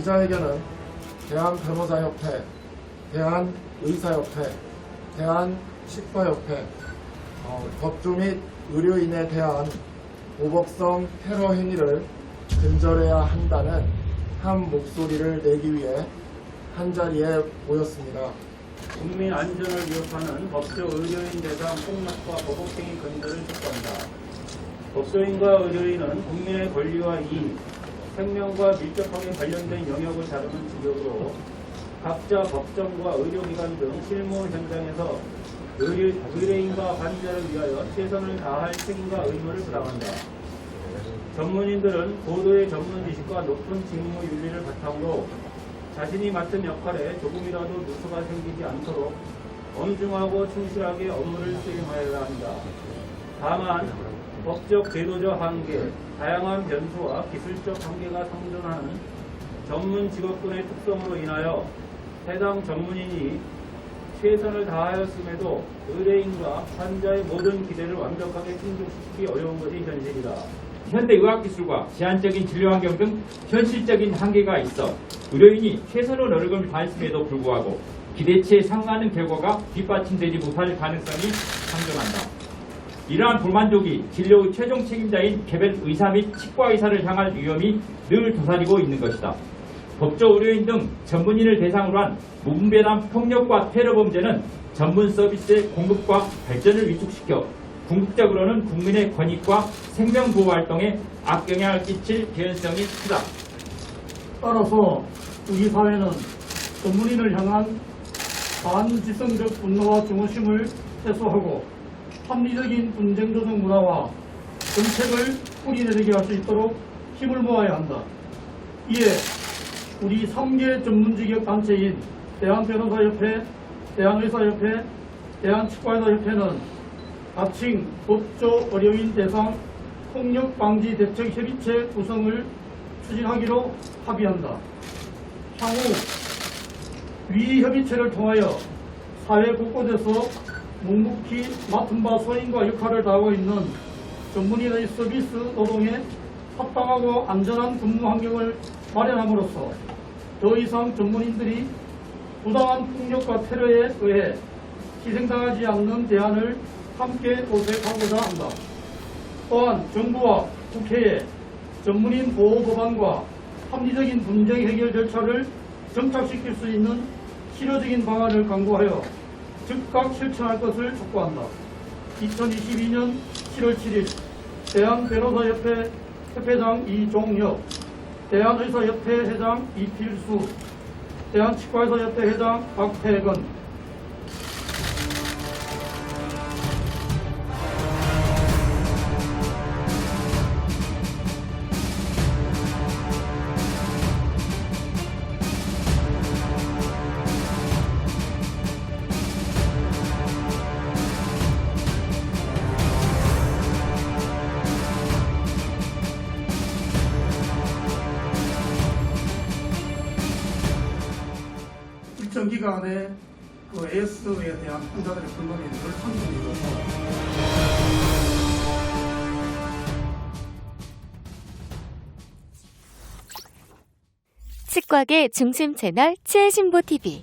기자회견은 대한변호사협회, 대한의사협회, 대한치과협회, 어, 법조 및 의료인에 대한 모법성 테러 행위를 근절해야 한다는 한 목소리를 내기 위해 한자리에 모였습니다. 국민 안전을 위협하는 법조 의료인 대상 폭력과 보복행위 근절을 촉구한다. 법조인과 의료인은 국민의 권리와 이익, 생명과 밀접하게 관련된 영역을 다루는 직업으로 각자 법정과 의료기관 등 실무 현장에서 의뢰인과 환자를 위하여 최선을 다할 책임과 의무를 부담한다. 전문인들은 고도의 전문 지식과 높은 직무 윤리를 바탕으로 자신이 맡은 역할에 조금이라도 누수가 생기지 않도록 엄중하고 충실하게 업무를 수행하여야 한다. 다만 법적 제도적 한계, 다양한 변수와 기술적 한계가 상존하는 전문 직업군의 특성으로 인하여 해당 전문인이 최선을 다하였음에도 의뢰인과 환자의 모든 기대를 완벽하게 충족시키기 어려운 것이 현실이다. 현대 의학기술과 제한적인 진료 환경 등 현실적인 한계가 있어 의료인이 최선의 노력을 다했음에도 불구하고 기대치에 상하는 결과가 뒷받침되지 못할 가능성이 상존한다. 이러한 불만족이 진료의 최종 책임자인 개별 의사 및 치과 의사를 향할 위험이 늘 도사리고 있는 것이다. 법조 의료인 등 전문인을 대상으로 한 무분별한 폭력과 테러 범죄는 전문 서비스의 공급과 발전을 위축시켜 궁극적으로는 국민의 권익과 생명 보호 활동에 악영향을 끼칠 개연성이 크다. 따라서 우리 사회는 전문인을 향한 반지성적 분노와 증오심을 해소하고 합리적인 분쟁 조정 문화와 정책을 뿌리내리게 할 수 있도록 힘을 모아야 한다. 이에 우리 3개 전문직역 단체인 대한변호사협회, 대한의사협회, 대한치과의사협회는 가칭 법조 의료인 대상 폭력방지 대책 협의체 구성을 추진하기로 합의한다. 향후 위 협의체를 통하여 사회 곳곳에서 묵묵히 맡은 바 소임과 역할을 다하고 있는 전문인의 서비스 노동에 합당하고 안전한 근무 환경을 마련함으로써 더 이상 전문인들이 부당한 폭력과 테러에 의해 희생당하지 않는 대안을 함께 모색하고자 한다. 또한 정부와 국회에 전문인 보호 법안과 합리적인 분쟁 해결 절차를 정착시킬 수 있는 실효적인 방안을 강구하여 즉각 실천할 것을 촉구한다. 2022년 7월 7일 대한변호사협회 협회장 이종혁, 대한의사협회 회장 이필수, 대한치과의사협회 회장 박태근, 안에 그 AS에 대한 불만이 늘 상승이고 치과계 중심 채널 치해신보 TV